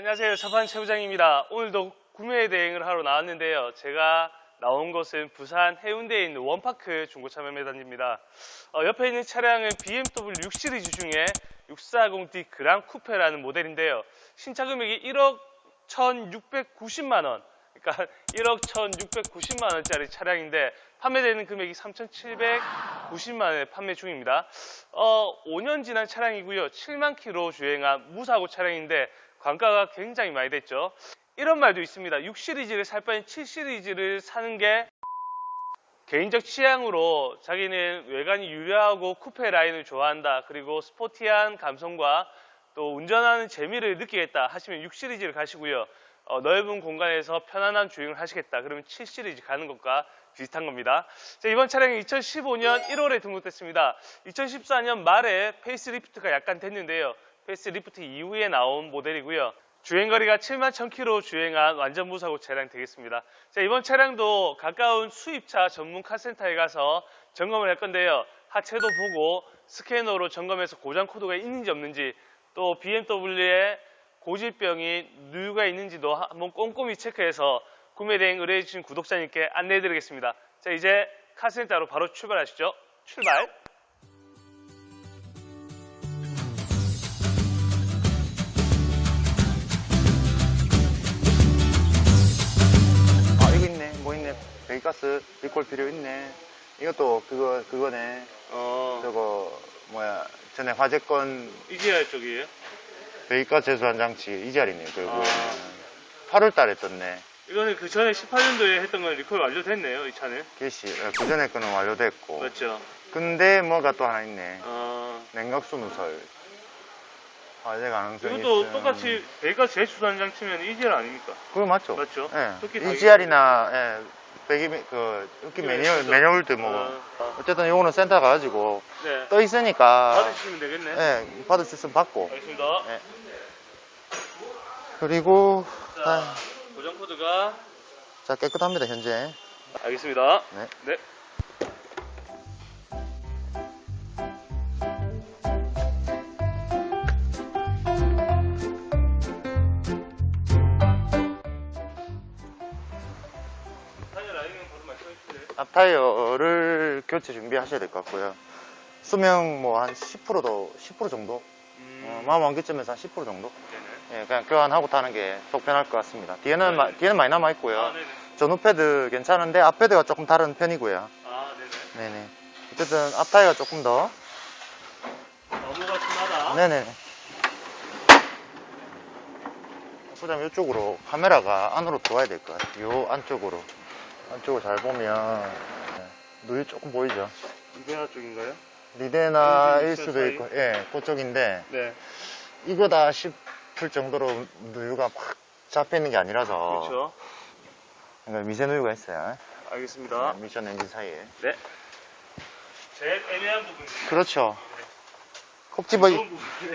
안녕하세요. 저판 최부장입니다. 오늘도 구매 대행을 하러 나왔는데요. 제가 나온 곳은 부산 해운대에 있는 원파크 중고차 매매단지입니다. 어, 옆에 있는 차량은 BMW 6 시리즈 중에 640D 그랑 쿠페라는 모델인데요. 신차 금액이 1억 1,690만 원. 그러니까 1억 1,690만 원짜리 차량인데 판매되는 금액이 3,790만 원에 판매 중입니다. 어, 5년 지난 차량이고요. 7만 킬로 주행한 무사고 차량인데 광가가 굉장히 많이 됐죠. 이런 말도 있습니다. 6 시리즈를 살 바엔 7 시리즈를 사는 게 개인적 취향으로 자기는 외관이 유려하고 쿠페 라인을 좋아한다. 그리고 스포티한 감성과 또 운전하는 재미를 느끼겠다 하시면 6 시리즈를 가시고요. 어, 넓은 공간에서 편안한 주행을 하시겠다. 그러면 7 시리즈 가는 것과 비슷한 겁니다. 자, 이번 차량이 2015년 1월에 등록됐습니다. 2014년 말에 페이스리프트가 약간 됐는데요. 페이스리프트 이후에 나온 모델이고요. 주행거리가 7만 1000km 주행한 완전 무사고 차량 되겠습니다. 자, 이번 차량도 가까운 수입차 전문 카센터에 가서 점검을 할 건데요. 하체도 보고 스캐너로 점검해서 고장 코드가 있는지 없는지 또 BMW의 고질병이 누유가 있는지도 한번 꼼꼼히 체크해서 구매 대행 의뢰해 주신 구독자님께 안내해 드리겠습니다. 자, 이제 카센터로 바로 출발하시죠. 출발! 배기가스 리콜 필요 있네 이것도 그거 그거네 어, 저거 뭐야 전에 화재건 이지아 쪽이에요? 배기가스 제수한 장치 이 자리네 결국에는 아. 8월 달에 떴네 이거는 그 전에 18년도에 했던 건 리콜 완료됐네요, 이 차는. 개시 그 전에 거는 완료됐고 맞죠? 근데 뭐가 또 하나 있네 어, 냉각수 누설 화재 가능성이 이것도 있음. 똑같이 배가 제수단장 치면 이지아 아닙니까? 그거 맞죠 맞죠? 예. 토끼 EGR이나 예. 배기 그 토끼 네, 매뉴얼. 매뉴얼도 뭐 어, 어쨌든 요거는 센터 가가지고 네. 떠 있으니까 받으시면 되겠네. 예, 받을 수 있으면 받고 알겠습니다. 예. 그리고 자, 아, 고정 코드가 자 깨끗합니다 현재 알겠습니다. 네. 네. 주세요. 앞타이어를 교체 준비하셔야 될 것 같고요 수명 뭐 한 10%도 10% 정도 음, 어, 마음 완기점에서 한 10% 정도 네네. 예, 그냥 교환하고 타는 게 속 편할 것 같습니다 뒤에는 네. 마- 뒤에는 많이 남아 있고요 아. 전후 패드 괜찮은데 앞 패드가 조금 다른 편이고요 아, 네네. 네네 어쨌든 앞 타이어가 조금 더 너무가 심하다. 네네 부장 이쪽으로 카메라가 안으로 들어와야 될 것 같아요 요 안쪽으로 안쪽을 잘 보면 네, 누유 조금 보이죠 이베아 쪽인가요? 리데나일 음, 수도? 있고 예 그 쪽인데 네. 이거다 싶을 정도로 누유가 막 잡혀있는 게 아니라서 그렇죠. 그러니까 미세 누유가 있어요 알겠습니다. 네, 미션 엔진 사이에 네. 제일 애매한 부분. 그렇죠 콕 집어.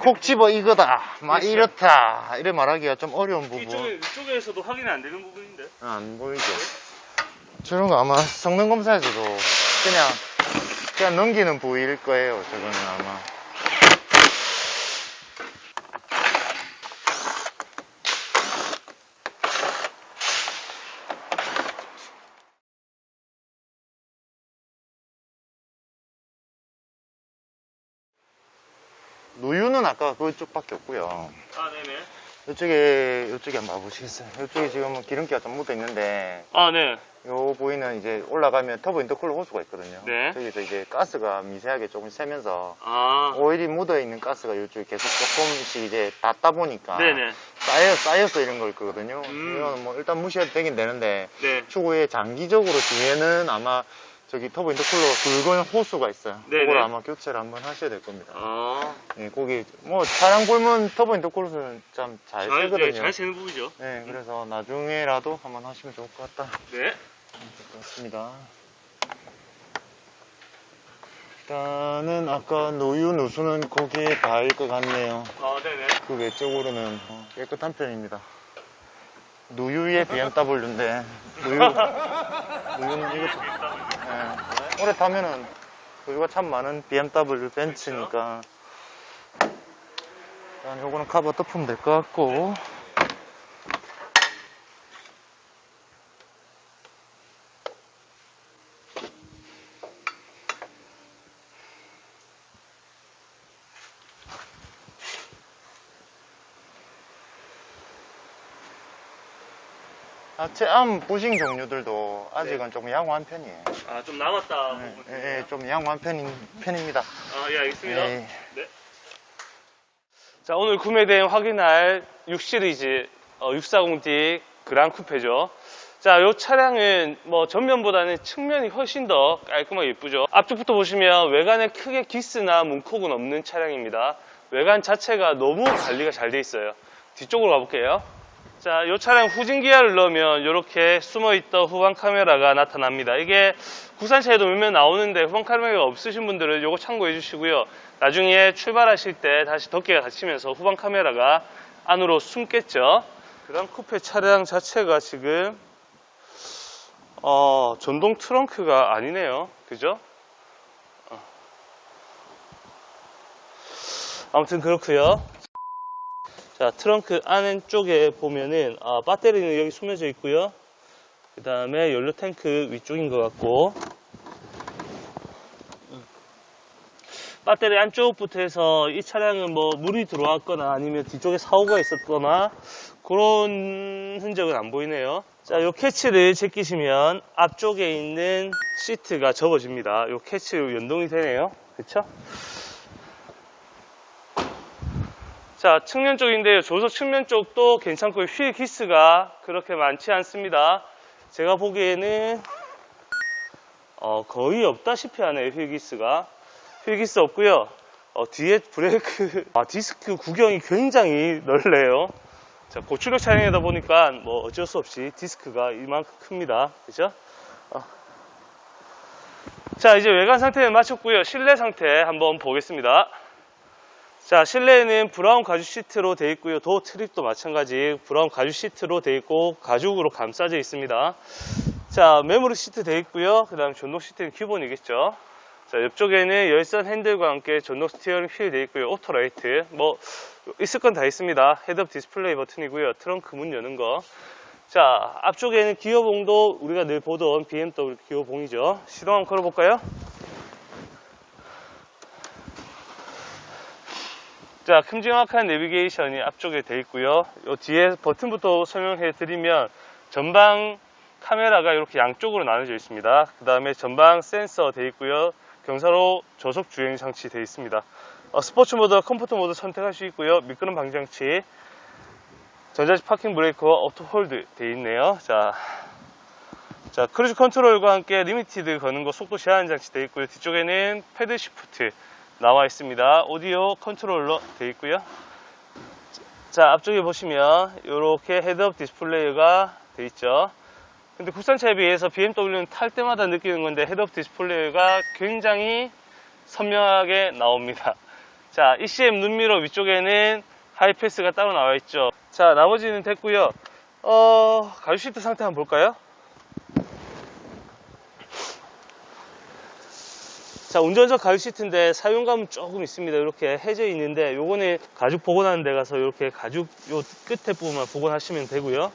콕 집어 이거다 막 그렇죠. 이렇다 이래 말하기가 좀 어려운 부분 이쪽에, 이쪽에서도 확인이 안 되는 부분인데. 안 보이죠 저런 거 아마 성능 검사에서도 그냥 그냥 넘기는 부위일 거예요 저거는 아마 누유는 아까 그쪽밖에 없고요 아, 네네. 이쪽에 이쪽에 한번 봐보시겠어요? 이쪽에 지금 기름기가 좀 묻어 있는데 아, 네. 요 보이는 이제 올라가면 터보 인터쿨러 호수가 있거든요. 네. 저기서 이제 가스가 미세하게 조금 새면서 아, 오일이 묻어 있는 가스가 이쪽에 계속 조금씩 이제 닿다 보니까 네네. 쌓여 쌓여서 이런 걸 거거든요. 음. 이거는 뭐 일단 무시해도 되긴 되는데 네. 추후에 장기적으로 뒤에는 아마 저기 터보 인터쿨러 굵은 호수가 있어요. 네네. 그걸 아마 교체를 한번 하셔야 될 겁니다. 아, 예, 거기 뭐 차량 볼면 터보 인터쿨러는 참잘 잘, 쓰거든요. 네, 잘 새는 부분이죠. 네, 그래서 나중에라도 한번 하시면 좋을 것 같다. 네. 그렇습니다. 일단은 아까 노유 누수는 거기에 닿을 것 같네요. 아, 네네. 그 외적으로는 어, 깨끗한 편입니다. 누유의 BMW인데 누유 누유는 이것도 예, 오래 타면은 누유가 참 많은 BMW 벤츠니까. 일단 요거는 카버 덮으면 될 것 같고 체암 부싱 종류들도 아직은 좀 양호한 편이에요. 아, 좀 남았다. 예, 예, 예, 좀 양호한 편인, 편입니다. 아, 예, 알겠습니다. 예. 네. 자, 오늘 구매 대행 확인할 6 시리즈 640D 그랑 쿠페죠. 자, 이 차량은 뭐 전면보다는 측면이 훨씬 더 깔끔하게 예쁘죠. 앞쪽부터 보시면 외관에 크게 기스나 문콕은 없는 차량입니다. 외관 자체가 너무 관리가 잘 돼 있어요. 뒤쪽으로 가볼게요. 자, 이 차량 후진 기어를 넣으면 이렇게 숨어있던 후방 카메라가 나타납니다. 이게 국산차에도 몇몇 나오는데 후방 카메라가 없으신 분들은 이거 참고해 주시고요. 나중에 출발하실 때 다시 덮개가 닫히면서 후방 카메라가 안으로 숨겠죠. 그다음 쿠페 차량 자체가 지금 어, 전동 트렁크가 아니네요. 그죠? 어. 아무튼 그렇고요. 자, 트렁크 안쪽에 보면은 아, 배터리는 여기 숨겨져 있고요. 그 다음에 연료 탱크 위쪽인 것 같고 배터리 안쪽부터 해서 이 차량은 뭐 물이 들어왔거나 아니면 뒤쪽에 사고가 있었거나 그런 흔적은 안 보이네요. 자, 요 캐치를 제끼시면 앞쪽에 있는 시트가 접어집니다. 요 캐치로 연동이 되네요. 그쵸? 자, 측면 쪽인데요. 조석 측면 쪽도 괜찮고 휠 기스가 그렇게 많지 않습니다. 제가 보기에는 어, 거의 없다시피 하네요. 휠 기스가. 휠 기스 없고요. 어, 뒤에 브레이크 아, 디스크 구경이 굉장히 넓네요. 자, 고출력 차량이다 보니까 뭐 어쩔 수 없이 디스크가 이만큼 큽니다. 그죠? 어. 자, 이제 외관 상태는 마쳤고요. 실내 상태 한번 보겠습니다. 자, 실내에는 브라운 가죽 시트로 되어 있고요. 도어 트립도 마찬가지 브라운 가죽 시트로 되어 있고 가죽으로 감싸져 있습니다. 자, 메모리 시트 되어 있고요. 그 다음 전동 시트는 기본이겠죠. 자, 옆쪽에는 열선 핸들과 함께 전동 스티어링 휠 되어 있고요. 오토라이트. 뭐, 있을 건 다 있습니다. 헤드업 디스플레이 버튼이고요. 트렁크 문 여는 거. 자, 앞쪽에는 기어봉도 우리가 늘 보던 BMW 기어봉이죠. 시동 한번 걸어볼까요? 자, 큼지막한 내비게이션이 앞쪽에 되어 있고요. 요 뒤에 버튼부터 설명해 드리면 전방 카메라가 이렇게 양쪽으로 나눠져 있습니다. 그 다음에 전방 센서 되어 있고요. 경사로 저속 주행 장치 되어 있습니다. 어, 스포츠 모드, 컴포트 모드 선택할 수 있고요. 미끄럼 방장치, 전자식 파킹 브레이크와 오토 홀드 되어 있네요. 자, 자 크루즈 컨트롤과 함께 리미티드 거는 거 속도 제한 장치 되어 있고요. 뒤쪽에는 패드 시프트 나와 있습니다. 오디오 컨트롤러 되어 있고요. 자, 앞쪽에 보시면 이렇게 헤드업 디스플레이가 되어 있죠. 근데 국산차에 비해서 BMW는 탈 때마다 느끼는 건데 헤드업 디스플레이가 굉장히 선명하게 나옵니다. 자, ECM 눈미러 위쪽에는 하이패스가 따로 나와 있죠. 자, 나머지는 됐고요. 어, 가죽 시트 상태 한번 볼까요? 자, 운전석 가죽 시트인데 사용감은 조금 있습니다. 이렇게 해져 있는데 요거는 가죽 복원하는 데 가서 이렇게 가죽 요 끝에 부분만 복원하시면 되고요.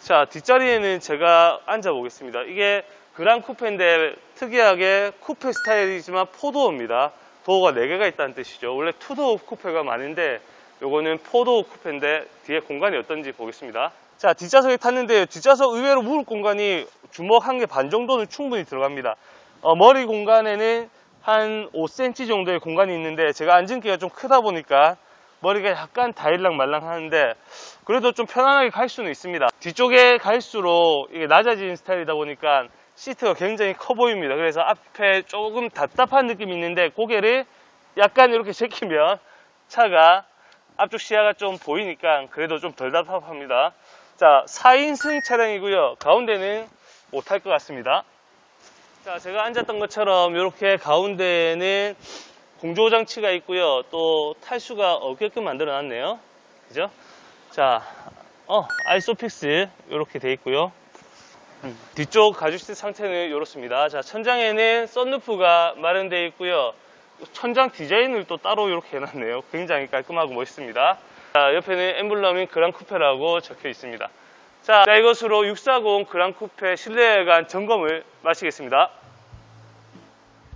자, 뒷자리에는 제가 앉아 보겠습니다. 이게 그랑 쿠페인데 특이하게 쿠페 스타일이지만 포도어입니다. 도어가 4개가 있다는 뜻이죠. 원래 투도어 쿠페가 많은데 요거는 포도어 쿠페인데 뒤에 공간이 어떤지 보겠습니다. 자, 뒷좌석에 탔는데요. 뒷좌석 의외로 무릎 공간이 주먹 한 개 반 정도는 충분히 들어갑니다. 어, 머리 공간에는 한 5cm 정도의 공간이 있는데 제가 앉은 키가 좀 크다 보니까 머리가 약간 다일랑 말랑 하는데 그래도 좀 편안하게 갈 수는 있습니다. 뒤쪽에 갈수록 이게 낮아진 스타일이다 보니까 시트가 굉장히 커 보입니다. 그래서 앞에 조금 답답한 느낌이 있는데 고개를 약간 이렇게 제끼면 차가 앞쪽 시야가 좀 보이니까 그래도 좀 덜 답답합니다. 자, 4인승 차량이고요. 가운데는 못할 것 같습니다. 자, 제가 앉았던 것처럼 이렇게 가운데에는 공조 장치가 있고요. 또 탈수가 없게끔 만들어 놨네요. 그죠? 자, 어, 아이소픽스 이렇게 돼 있고요. 음, 뒤쪽 가죽 시트 상태는 이렇습니다. 자, 천장에는 썬루프가 마련되어 있고요. 천장 디자인을 또 따로 이렇게 해놨네요. 굉장히 깔끔하고 멋있습니다. 자, 옆에는 엠블럼인 그랑 쿠페라고 적혀 있습니다. 자, 자, 이것으로 640 그랑 쿠페 실내외관 점검을 마치겠습니다.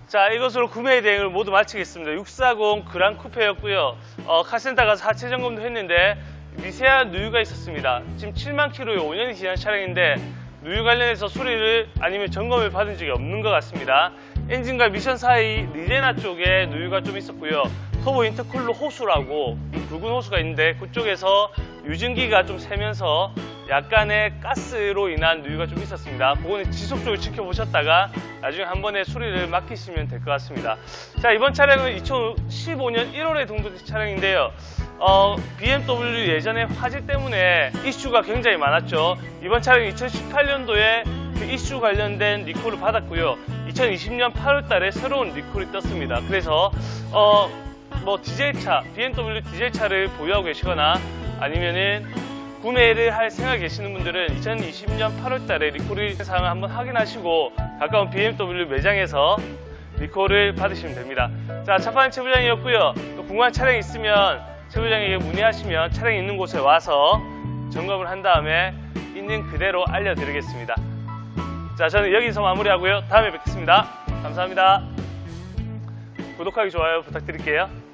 자, 이것으로 구매 대행을 모두 마치겠습니다. 640 그랑 쿠페였고요. 어, 카센터 가서 하체 점검도 했는데 미세한 누유가 있었습니다. 지금 7만 킬로에 5년이 지난 차량인데 누유 관련해서 수리를 아니면 점검을 받은 적이 없는 것 같습니다. 엔진과 미션 사이 리레나 쪽에 누유가 좀 있었고요. 터보 인터쿨러 호수라고 붉은 호수가 있는데 그쪽에서 유증기가 좀 새면서 약간의 가스로 인한 누유가 좀 있었습니다. 그거는 지속적으로 지켜보셨다가 나중에 한 번에 수리를 맡기시면 될 것 같습니다. 자, 이번 차량은 2015년 1월에 등록된 차량인데요. 어, BMW 예전에 화재 때문에 이슈가 굉장히 많았죠. 이번 차량은 2018년도에 그 이슈 관련된 리콜을 받았고요. 2020년 8월 달에 새로운 리콜이 떴습니다. 그래서, 어, 뭐 디젤차, BMW 디젤차를 보유하고 계시거나 아니면은 구매를 할 생각이 계시는 분들은 2020년 8월 달에 리콜 사항을 한번 확인하시고 가까운 BMW 매장에서 리콜을 받으시면 됩니다. 자, 차판 최부장이었고요. 또 궁금한 차량이 있으면 최부장에게 문의하시면 차량이 있는 곳에 와서 점검을 한 다음에 있는 그대로 알려드리겠습니다. 자, 저는 여기서 마무리하고요. 다음에 뵙겠습니다. 감사합니다. 구독하기, 좋아요 부탁드릴게요.